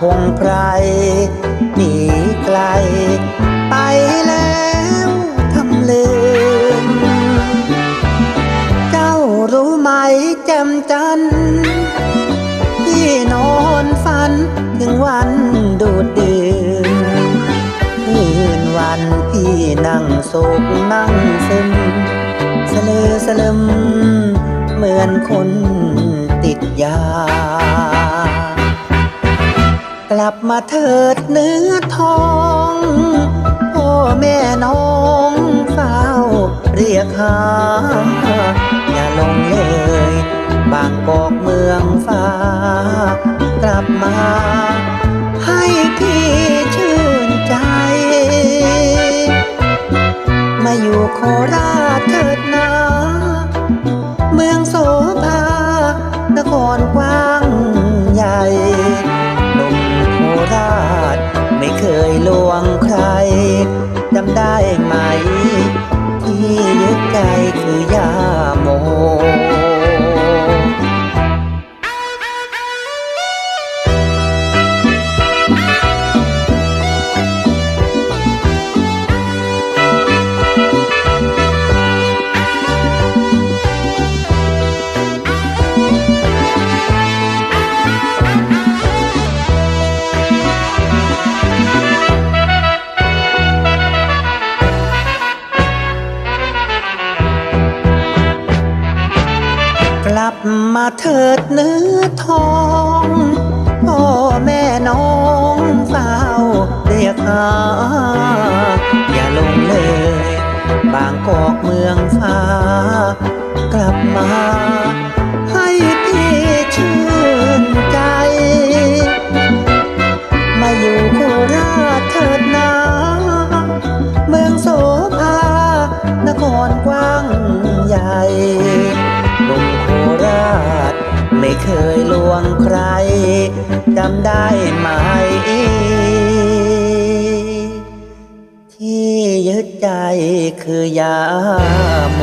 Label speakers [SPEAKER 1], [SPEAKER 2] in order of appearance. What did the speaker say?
[SPEAKER 1] พงไพรหนีไกล ไปแล้วทำลืมเจ้ารู้ไหมแจ่มจันที่นอนฝันถึงวันดูดดื่มคืนวันพี่นั่งโศกนั่งซึมสลือสลึมเหมือนคนติดยา ลับมาเถิดเนื้อทองพ่อแม่น้องเฝ้าเรียกหา อย่าลงเลย บางกอกเมืองฟ้า ได้ไหมที่ยึดใจคือยาโม ลับมาเถิดเนื้อทองพ่อแม่น้องเฝ้าเรียกหาอย่าลงเลย บางกอกเมืองฟ้า กลับมา ให้พี่ชื่นใจ มาอยู่โคราชเถิดนาเมืองโสภานครกว้างใหญ่ เคยลวงใครจำได้ไหม ที่ยึดใจคือยาโม